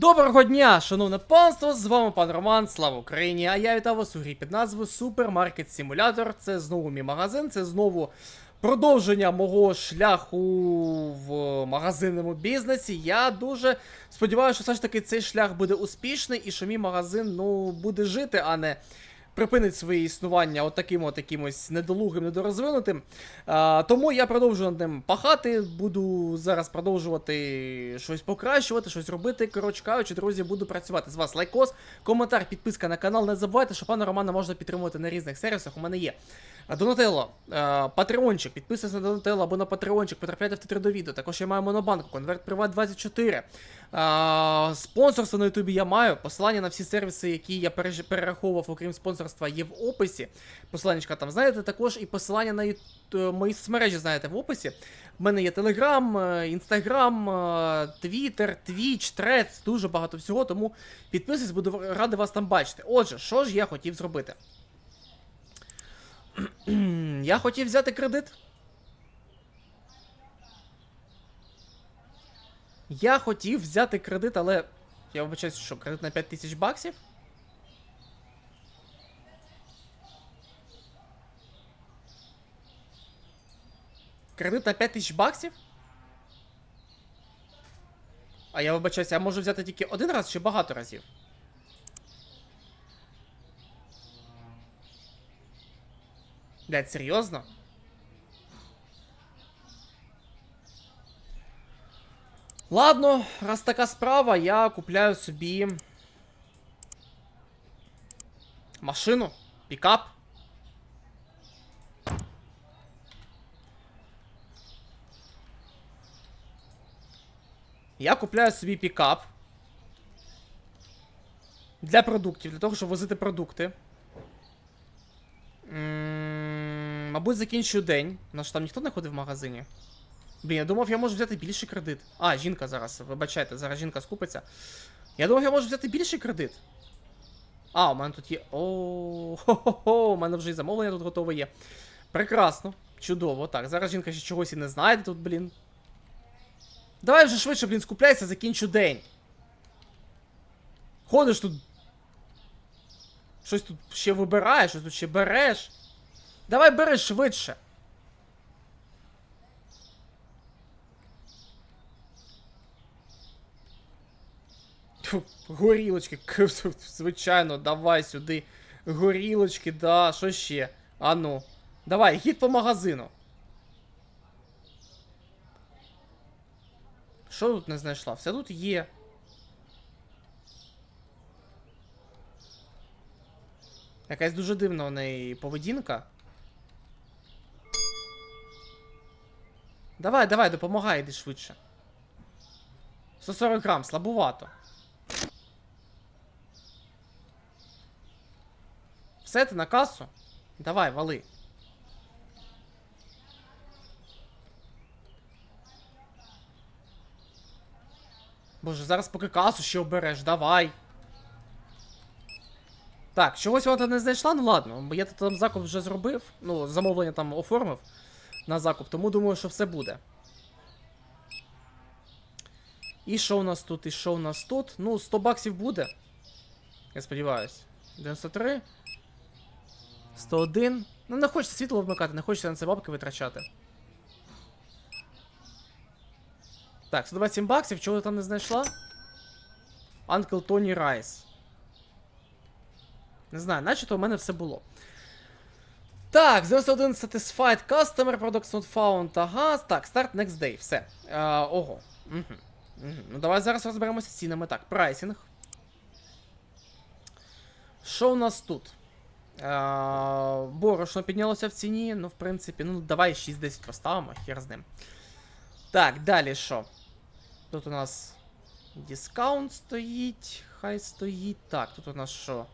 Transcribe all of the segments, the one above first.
Доброго дня, шановне панство! З вами пан Роман, слава Україні! А я вітаю вас у грі під назвою Супермаркет Симулятор. Це знову мій магазин, це знову продовження мого шляху в магазинному бізнесі. Я дуже сподіваюся, що все ж таки цей шлях буде успішний і що мій магазин ну, буде жити, а не припинить своє існування от таким от якимось недолугим, недорозвинутим. А, тому я продовжую над ним пахати, буду зараз продовжувати щось покращувати, щось робити. Коротше кажучи, друзі, буду працювати. З вас лайкос, коментар, підписка на канал. Не забувайте, що пана Романа можна підтримувати на різних сервісах. У мене є. Донателло, Патреончик, підписуйтесь на Донателло або на Патреончик, потрапляйте в титри до відео. Також я маю монобанку, конверт Приват 24. Спонсорство на Ютубі я маю. Посилання на всі сервіси, які я перераховував, окрім спонсорства, є в описі. Посиланнячка там знаєте, також і посилання на е, мої соцмережі знаєте в описі. В мене є Телеграм, Інстаграм, Твіттер, Твіч, Трец, дуже багато всього, тому підписуйтесь, буду радий вас там бачити. Отже, що ж я хотів зробити? Я хотів взяти кредит. Я хотів взяти кредит, але. Я вибачаюсь, що кредит на 5 тисяч баксів? Кредит на 5 тисяч баксів? А я вибачаюся, я можу взяти тільки один раз чи багато разів? Блядь, серйозно? Ладно, раз така справа, я купляю собі машину, пікап. Я купляю собі пікап. Для продуктів, для того, щоб возити продукти. М, Мабуть, закінчую день. У ж там ніхто не ходив в магазині. Блін, я думав, я можу взяти більший кредит. А, жінка зараз, вибачайте, зараз жінка скупиться. Я думав, я можу взяти більший кредит. А, у мене тут є. О, хо-хо-хо, у мене вже і замовлення тут готове є. Прекрасно, чудово. Так, зараз жінка ще чогось і не знайде тут, блін. Давай вже швидше, блін, скупляйся, закінчу день. Ходиш тут. Щось тут ще вибираєш, щось тут ще береш. Давай бери швидше. Горілочки, звичайно, давай сюди. Горілочки, да, що ще? А ну. Давай, гід по магазину. Що тут не знайшла? Все тут є. Якась дуже дивна у неї поведінка. Давай, давай, допомагай, іди швидше. 140 грам, слабувато. Все, ти на касу? Давай, вали. Боже, зараз поки касу ще обереш, давай. Так, чогось вона не знайшла, ну ладно, бо я там закуп вже зробив. Ну, замовлення там оформив на закуп, тому думаю, що все буде. І що у нас тут, і що у нас тут? Ну, 100 баксів буде. Я сподіваюсь. 93. 101. Ну, не хочеться світло вмикати, не хочеться на це бабки витрачати. Так, 127 баксів, чого ти там не знайшла? Uncle Tony Rice. Не знаю, начебто у мене все було. Так, 91 Satisfied Customer, Products Not Found, ага. Так, Start Next Day, все. А, ого. Угу. Угу. Ну давай зараз розберемося з цінами. Так, прайсинг. Що у нас тут? А, борошно піднялося в ціні. Ну, в принципі, ну давай 6-10 поставимо, хер з ним. Так, далі що? Тут у нас дискаунт стоїть. Хай стоїть. Так, тут у нас що?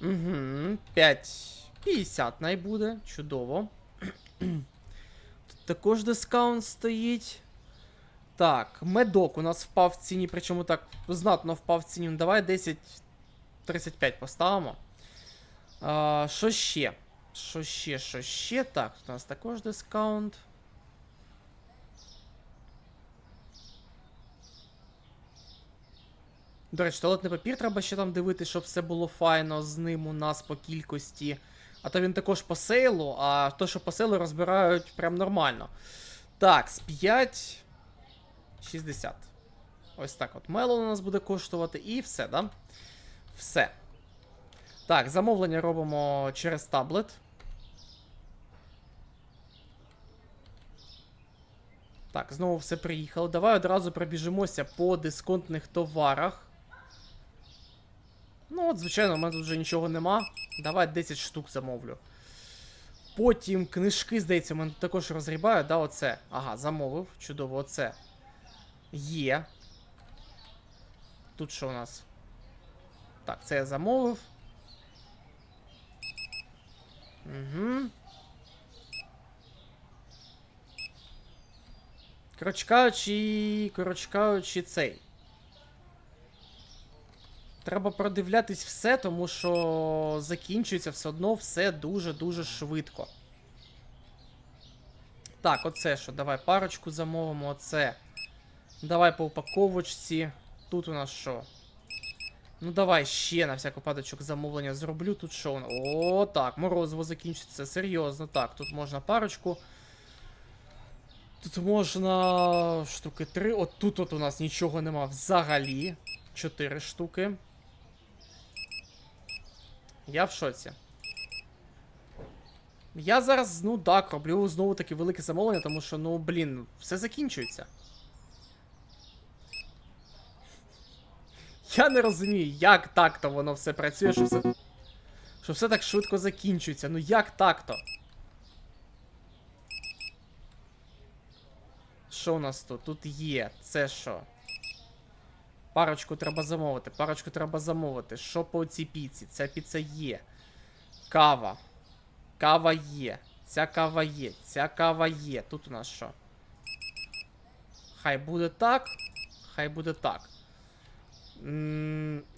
Угу, 5,50 найбуде. Чудово. Тут також дискаунт стоїть. Так, медок у нас впав в ціні, причому так знатно впав в ціні. Ну, давай 10.35 поставимо. А, Що ще? Що ще, що ще? Так, тут у нас також дискаунт. До речі, туалетний папір треба ще там дивитися, щоб все було файно з ним у нас по кількості. А то він також по сейлу, а то, що по сейлу розбирають прям нормально. Так, з 5. 60. Ось так от мелон у нас буде коштувати, і все, да? Все. Так, замовлення робимо через таблет. Так, знову все приїхало. Давай одразу пробіжимося по дисконтних товарах. Ну, от, звичайно, у мене тут вже нічого нема. Давай 10 штук замовлю. Потім книжки, здається, мене також розрібають, да, оце. Ага, замовив. Чудово, оце. Є. Тут що у нас? Так, це я замовив. Угу. Коротше кажучи, коротше кажучи, цей. Треба продивлятись все, тому що закінчується все одно все дуже-дуже швидко. Так, оце що, давай парочку замовимо, оце. Давай по упаковочці. Тут у нас що? Ну давай ще на всяк випадочок замовлення зроблю. Тут що? нас? О, так, морозиво закінчиться. Серйозно. Так, тут можна парочку. Тут можна штуки 3. От тут от у нас нічого нема взагалі. 4 штуки. Я в шоці. Я зараз, ну так, роблю знову таки велике замовлення, тому що, ну, блін, все закінчується. Я не розумію, як так-то воно все працює, що все. Що все так швидко закінчується. Ну як так-то? Що у нас тут? Тут є. Це що? Парочку треба замовити. Парочку треба замовити. Що по цій піці? Ця піца є. Кава. Кава є. Ця кава є. Ця кава є. Тут у нас що? Хай буде так. Хай буде так.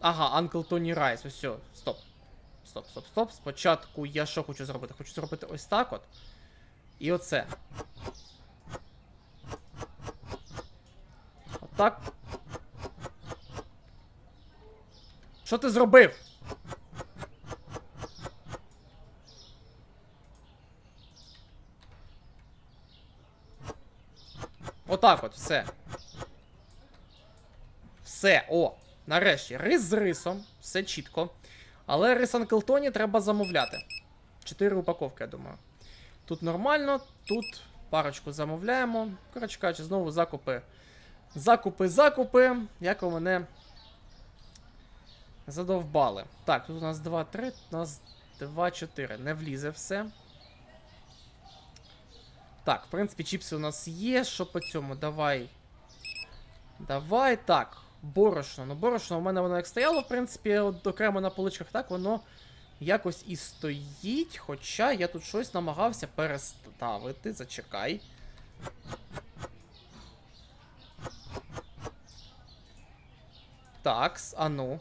Ага, Uncle Tony Rice. Ось, все. Стоп. Стоп, стоп, стоп. Спочатку я що хочу зробити? Хочу зробити ось так от. І оце. Отак. Що ти зробив? Отак от, все. Все, о, нарешті. Рис з рисом, все чітко. Але рис Анклтоні треба замовляти. Чотири упаковки, я думаю. Тут нормально, тут парочку замовляємо. Коротше кажучи, знову закупи. Закупи, закупи. Як у мене задовбали. Так, тут у нас 2-3, у нас 2-4. Не влізе все. Так, в принципі, чіпси у нас є. Що по цьому? Давай. Давай так. Борошно. Ну, борошно у мене воно як стояло, в принципі, от окремо на поличках, так воно якось і стоїть. Хоча я тут щось намагався переставити. Зачекай. Такс, а ну.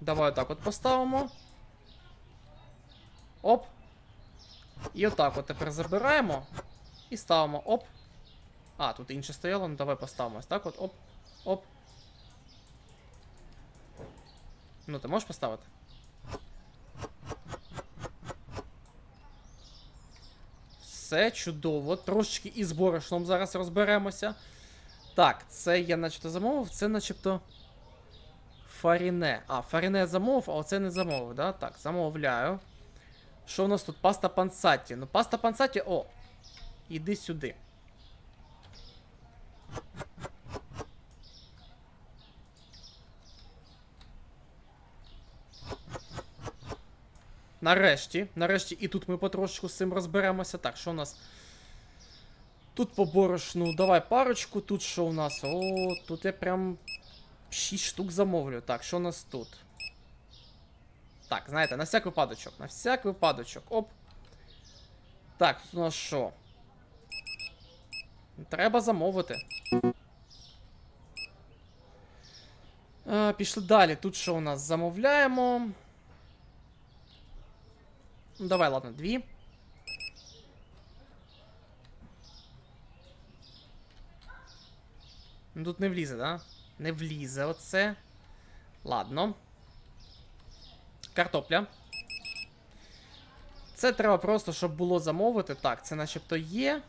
Давай отак от поставимо. Оп. І отак от тепер забираємо. І ставимо. Оп. А, тут інше стояло, ну давай поставимо ось так от. Оп. Оп. Ну, ти можеш поставити? Все чудово. Трошечки із борошном зараз розберемося. Так, це я начебто замовив, це начебто. Фаріне. А, фаріне замовив, а оце не замовив, да? Так, замовляю. Що у нас тут? Паста пансаті. Ну, паста пансаті. О! Іди сюди. Нарешті. Нарешті, і тут ми потрошку з цим розберемося. Так, що у нас? Тут по борошну. Давай парочку. Тут що у нас? О, тут я прям 6 штук замовлю. Так, що у нас тут? Так, знаєте, на всяк випадочок. На всяк випадочок. Оп. Так, тут у нас що? Треба замовити. А, пішли далі. Тут що у нас? Замовляємо. Ну, давай, ладно, дві. Ну тут не влізе, да? Не влізе оце. Ладно. Картопля. Це треба просто, щоб було замовити. Так, це начебто є.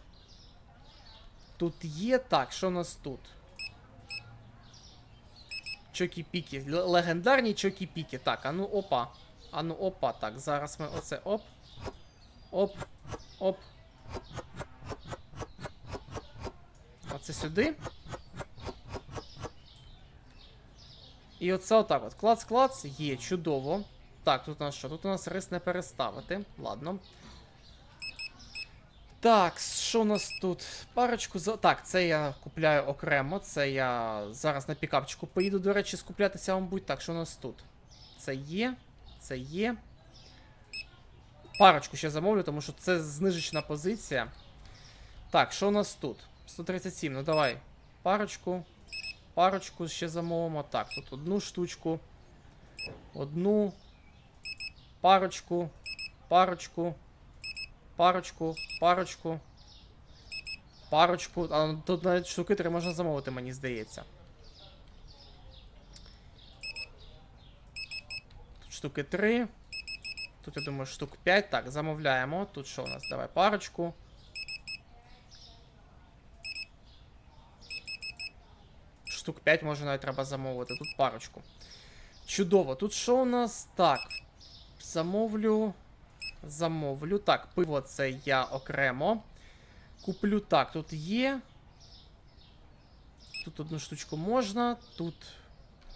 Тут є. Так, що у нас тут? Чокі-піки. Легендарні чокі-піки. Так, а ну опа. А ну опа. Так, зараз ми оце оп. Оп. Оп. Оце сюди. І оце отак от. Клац-клац. Є, чудово. Так, тут у нас що? Тут у нас рис не переставити. Ладно. Так, що у нас тут? Парочку за. Так, це я купляю окремо. Це я зараз на пікапчику поїду, до речі, скуплятися, мабуть. Так, що у нас тут? Це є. Це є. Парочку ще замовлю, тому що це знижечна позиція. Так, що у нас тут? 137, ну давай. Парочку. Парочку ще замовимо. Так, тут одну штучку. Одну. Парочку. Парочку. Парочку. Парочку. Парочку. А ну, тут навіть штуки три можна замовити, мені здається. Тут штуки 3. Тут, я думаю, штук 5. Так, замовляємо. Тут що у нас? Давай парочку. Штук 5 може навіть треба замовити. Тут парочку. Чудово. Тут що у нас? Так. Замовлю. Замовлю. Так, пиво це я окремо. Куплю так, тут є. Тут одну штучку можна. Тут,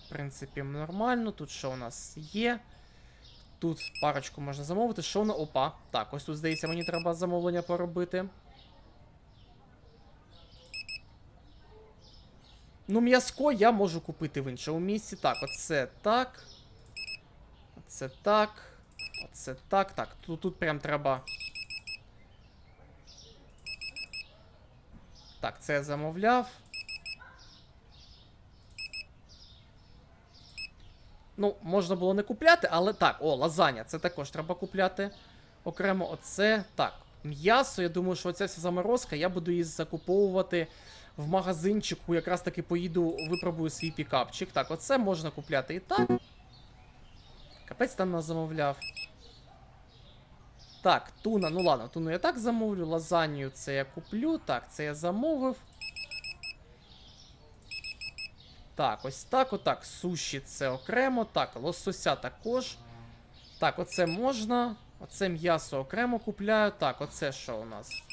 в принципі, нормально. Тут що у нас є? Тут парочку можна замовити. Що на. Опа. Так, ось тут, здається, мені треба замовлення поробити. Ну, м'язко я можу купити в іншому місці. Так, оце так. Оце так. Оце так. Так, тут, тут прям треба. Так, це я замовляв. Ну, можна було не купляти, але так, о, лазаня, це також треба купляти. Окремо оце. Так, м'ясо, я думаю, що оця вся заморозка, я буду її закуповувати в магазинчику. Якраз таки поїду, випробую свій пікапчик. Так, оце можна купляти і так. Капець там нас замовляв. Так, туна, ну ладно, туну я так замовлю. Лазанію це я куплю. Так, це я замовив. Так, ось так, отак. Суші це окремо. Так, лосося також. Так, оце можна. Оце м'ясо окремо купляю. Так, оце що у нас?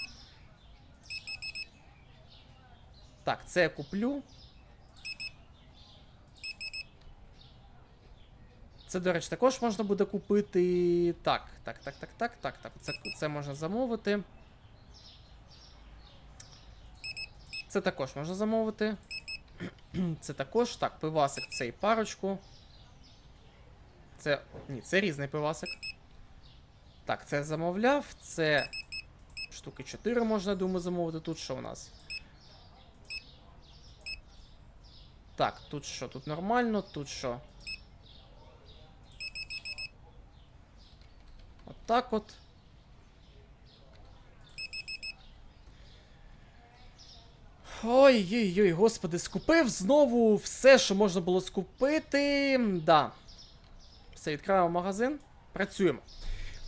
Так, це я куплю. Це, до речі, також можна буде купити. Так, так, так, так, так, так, так. Це, це можна замовити. Це також можна замовити. Це також. Так, пивасик цей парочку. Це. Ні, це різний пивасик. Так, це замовляв. Це. Штуки 4 можна, думаю, замовити. Тут що у нас? Так, тут що? Тут нормально, тут що? Так от. Ой-ой-ой, господи, скупив знову все, що можна було скупити. Да. Все, відкриваємо магазин. Працюємо.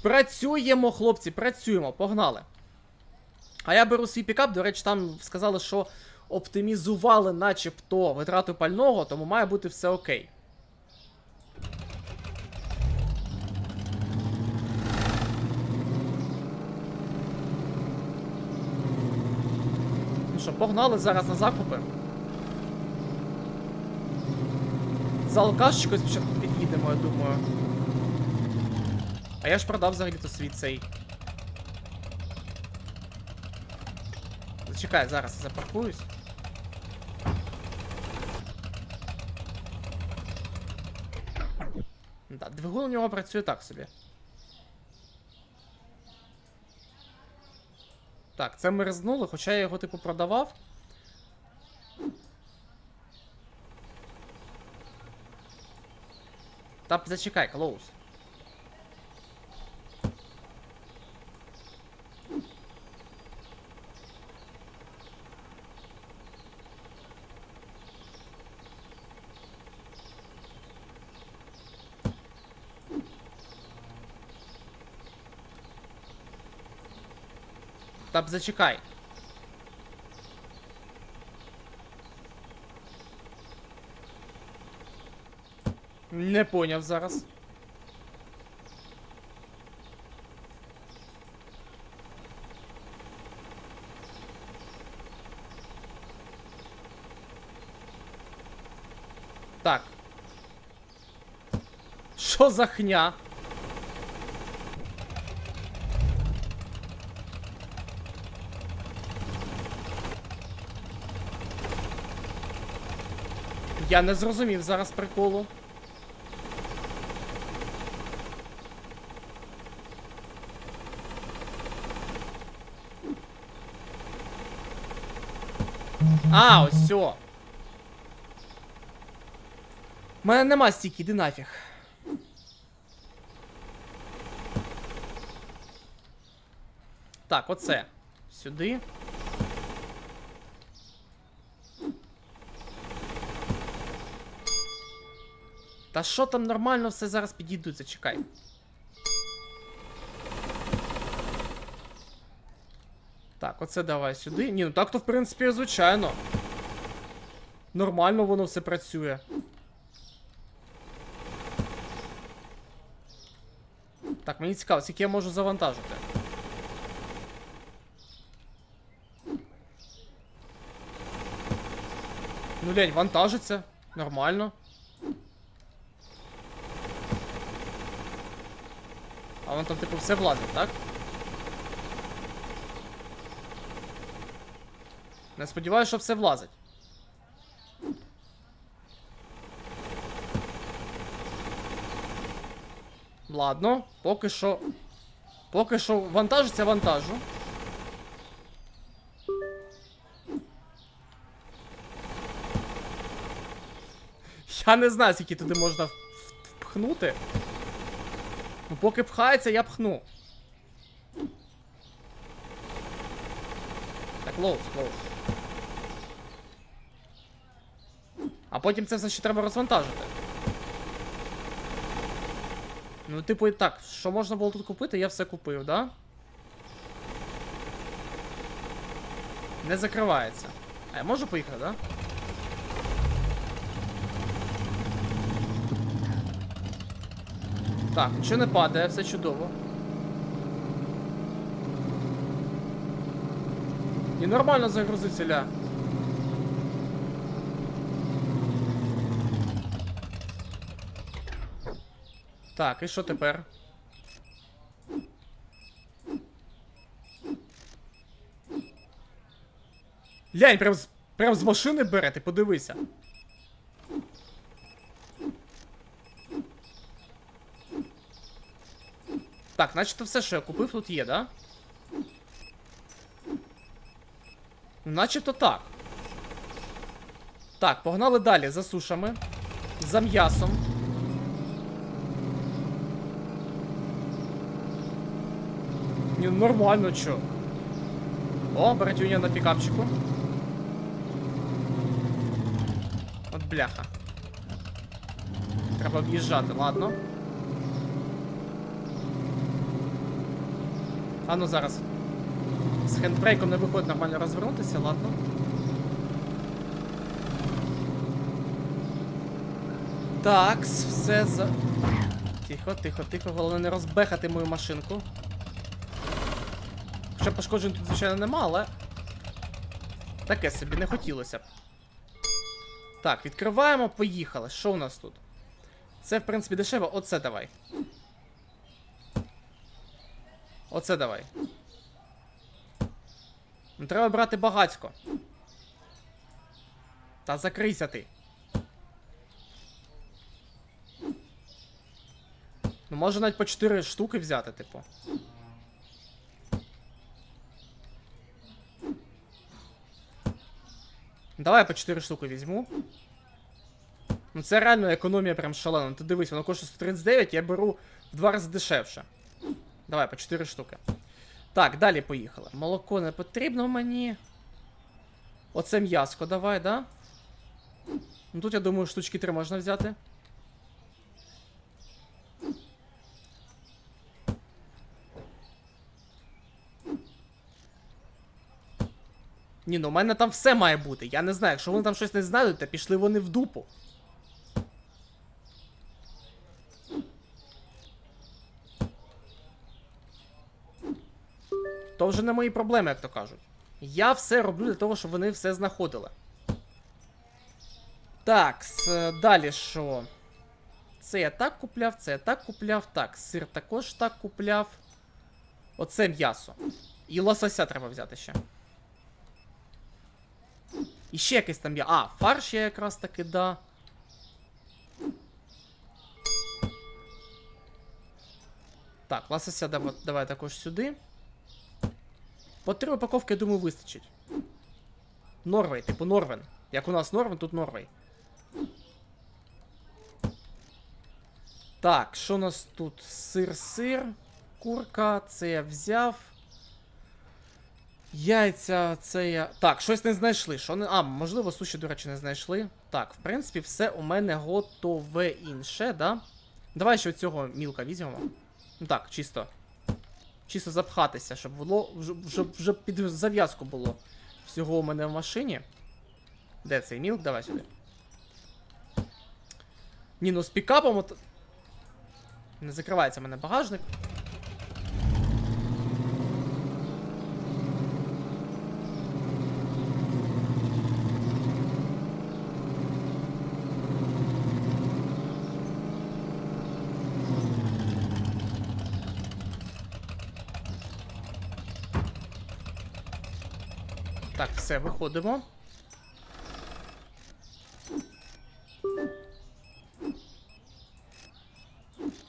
Працюємо, хлопці, працюємо, погнали. А я беру свій пікап, до речі, там сказали, що оптимізували начебто витрату пального, тому має бути все окей. Ну що, погнали зараз на закупи. За алкашечкою спочатку під'їдемо, я думаю. А я ж продав взагалі-то свій цей. Зачекай, зараз я запаркуюсь. Да, двигун у нього працює так собі. Так, це ми ризнули, хоча я його типу продавав. Та зачекай, Клоус. Та б зачекай. Не поняв зараз. Так. Що за хня? Я не зрозумів зараз приколу. А, ось все. У мене нема стільки, іди нафіг. Так, оце. Сюди. Та що там нормально все зараз підійдуть, зачекай. Так, оце давай сюди. Ні, ну так то в принципі, звичайно. Нормально воно все працює. Так, мені цікаво, скільки я можу завантажити. Ну, лень, вантажиться. Нормально. А вон там, типу, все влазить, так? Не сподіваюся, що все влазить. Ладно, поки що. Поки що вантажиться вантажу. Я не знаю, скільки туди можна впхнути. Ну, поки пхається, я пхну. Так, клоус, клоус. А потім це все ще треба розвантажити. Ну, типу, і так, що можна було тут купити, я все купив, да? Не закривається. А я можу поїхати, да? Так, нічого не падає, все чудово. І нормально загрузиться ля. Так, і що тепер? Лянь, прям з, прям з машини бере, ти подивися. Так, начебто все, що я купив, тут є, да? Начебто так. Так, погнали далі за сушами. За м'ясом. Ні, нормально, чо. О, братюня на пікапчику. От бляха. Треба об'їжджати, ладно. А ну зараз. З хендбрейком не виходить нормально розвернутися, ладно. Так, все за. Тихо, тихо, тихо, головне не розбехати мою машинку. Хоча пошкоджень тут, звичайно, нема, але. Таке собі не хотілося б. Так, відкриваємо, поїхали. Що у нас тут? Це, в принципі, дешево. Оце давай. Оце давай. Треба брати багацько. Та закрийся ти. Ну, може навіть по 4 штуки взяти, типу. Давай по 4 штуки візьму. Ну це реально економія прям шалена. Ти дивись, воно коштує 139, я беру в два рази дешевше. Давай, по 4 штуки. Так, далі поїхали. Молоко не потрібно мені. Оце м'яско давай, да? Ну тут, я думаю, штучки 3 можна взяти. Ні, ну у мене там все має бути. Я не знаю, якщо вони там щось не знайдуть, то пішли вони в дупу. То вже не мої проблеми, як то кажуть. Я все роблю для того, щоб вони все знаходили. Так, далі що? Це я так купляв, це я так купляв. Так, сир також так купляв. Оце м'ясо. І лосося треба взяти ще. І ще якесь там є. А, фарш я якраз таки, да. Так, лосося давай також сюди. По три упаковки, я думаю, вистачить. Норвей, типу Норвен. Як у нас Норвен, тут Норвей. Так, що у нас тут? Сир-сир, курка, це я взяв. Яйця, це я. Так, щось не знайшли. Що не... А, можливо, суші, до речі, не знайшли. Так, в принципі, все у мене готове інше, да? Давай ще цього мілка візьмемо. Так, чисто. Чисто запхатися, щоб було. щоб вже, під зав'язку було. Всього у мене в машині. Де цей мілк? Давай сюди. Ні, ну з пікапом от. Не закривається в мене багажник. Так, все, виходимо.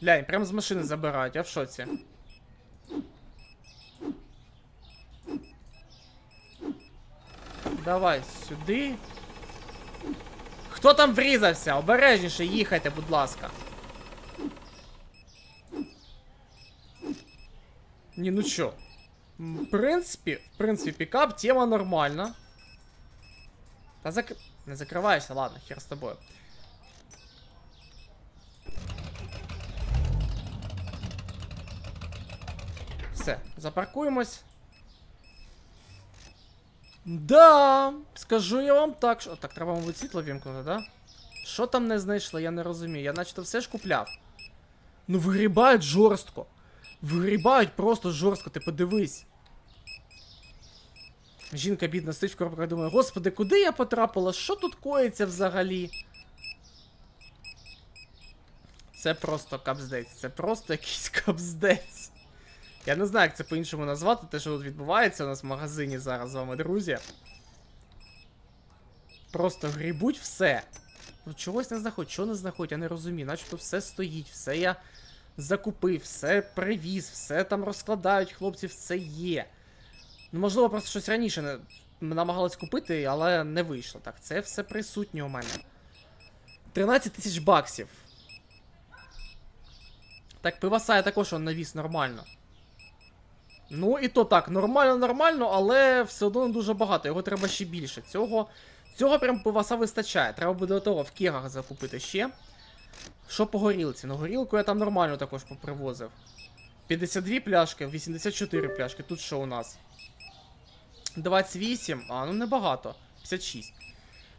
Глянь, прямо з машини забирають, я в шоці. Давай сюди. Хто там врізався? Обережніше їхайте, будь ласка. Ні, ну чо? В принципі, в принципі, пікап, тема нормальна. Та зак... Не закриваєшся, ладно, хер з тобою. Все, запаркуємось. Да, скажу я вам так, що. Так, треба, мабуть, світло вімкнути, да? Що там не знайшли, я не розумію. Я начебто все ж купляв. Ну вигрібають жорстко. Вигрібають просто жорстко, ти подивись. Жінка бідна стоїть в коробках думає, господи, куди я потрапила? Що тут коїться взагалі? Це просто капздець, це просто якийсь капздець. Я не знаю, як це по-іншому назвати, те, що тут відбувається у нас в магазині зараз з вами, друзі. Просто грібуть все. Ну, чогось не знаходять, чого не знаходять, я не розумію. Начебто все стоїть, все я закупив, все привіз, все там розкладають, хлопці, все є. Ну, можливо, просто щось раніше не намагались купити, але не вийшло. Так, це все присутнє у мене. 13 тисяч баксів. Так, пиваса я також он навіс нормально. Ну і то так, нормально, нормально, але все одно не дуже багато. Його треба ще більше. Цього цього прям пиваса вистачає. Треба буде до того в кегах закупити ще. Що по горілці? Ну горілку я там нормально також попривозив. 52 пляшки, 84 пляшки. Тут що у нас? 28. А, ну небагато. 56.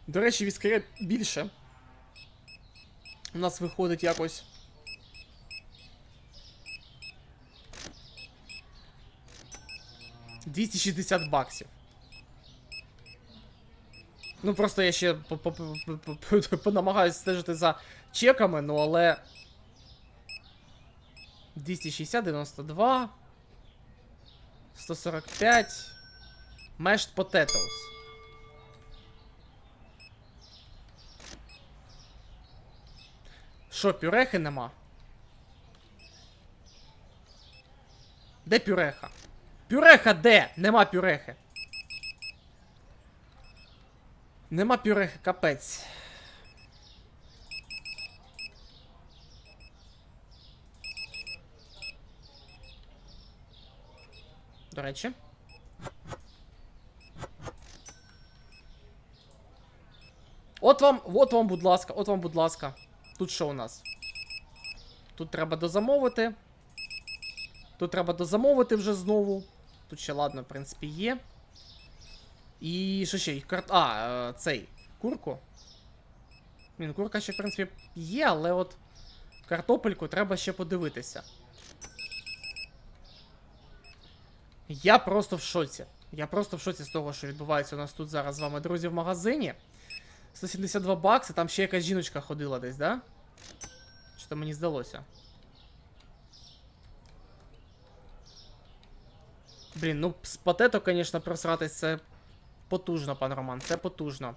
До речі, віскаря більше. У нас виходить якось. Двісті шістдесят баксів. Ну просто я ще понамагаюсь стежити за чеками, ну але. 260, 92. 145. Mashed potatoes. Що, пюрехи нема? Де пюреха? Пюреха де? Нема пюрехи. Нема пюрехи, капець. До речі. От вам, от вам, будь ласка, от вам, будь ласка. Тут що у нас? Тут треба дозамовити. Тут треба дозамовити вже знову. Тут ще, ладно, в принципі, є. І що ще? А, е, цей. Курку. Він курка ще, в принципі, є, але от картопельку треба ще подивитися. Я просто в шоці. Я просто в шоці з того, що відбувається у нас тут зараз з вами, друзі, в магазині. 172 бакси, там ще якась жіночка ходила десь, да? Чи то мені здалося? Блін, ну з патето, звісно, просратись це потужно, пан Роман, це потужно.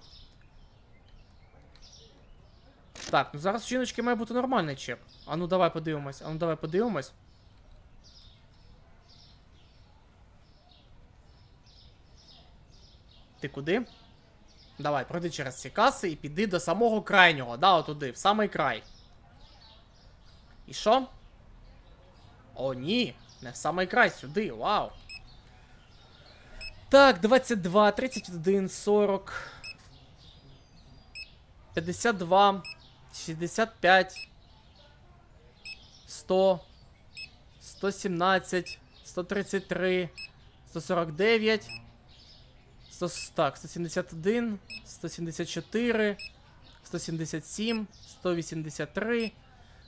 Так, ну зараз жіночки має бути нормальний чек. А ну давай подивимось, а ну давай подивимось. Ти куди? Давай, пройди через ці каси і піди до самого крайнього, да, отуди, в самий край. І що? О, ні, не в самий край, сюди, вау. Так, 22, 31, 40. 52, 65, 100, 117, 133, 149, 100, так, 171, 174, 177, 183,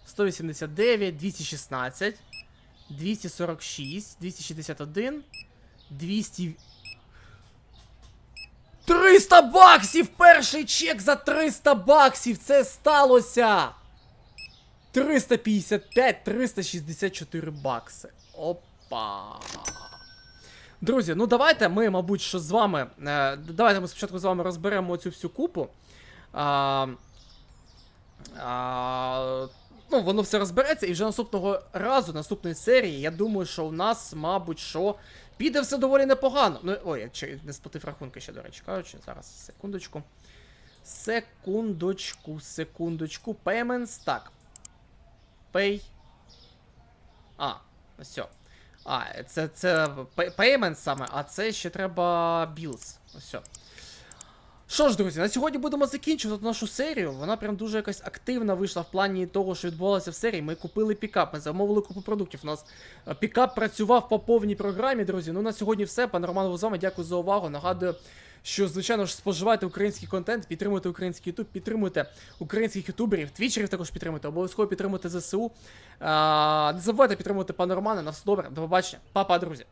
189, 216, 246, 261, 200... 300 баксів! Перший чек за 300 баксів! Це сталося! 355, 364 бакси. Опа. Друзі, ну давайте ми, мабуть, що з вами. Е, давайте ми спочатку з вами розберемо цю всю купу. А, а, ну, воно все розбереться, і вже наступного разу, наступної серії, я думаю, що у нас, мабуть, що піде все доволі непогано. Ну, ой, я не сплатив рахунки ще, до речі, кажучи. Зараз, секундочку. Секундочку, секундочку. Payments, так. Pay. А, все. А, це, це pay- payment саме, а це ще треба білс. Все. Що ж, друзі, на сьогодні будемо закінчувати нашу серію. Вона прям дуже якась активна вийшла в плані того, що відбувалося в серії. Ми купили пікап, ми замовили купу продуктів. У нас е, пікап працював по повній програмі, друзі. Ну на сьогодні все. Пан Роман був з вами. Дякую за увагу. Нагадую, що, звичайно ж, споживайте український контент, підтримуйте український ютуб, підтримуйте українських ютуберів, твічерів також підтримуйте, обов'язково підтримуйте ЗСУ. А, не забувайте підтримувати пана Романа. На все добре, до побачення. Па-па, друзі.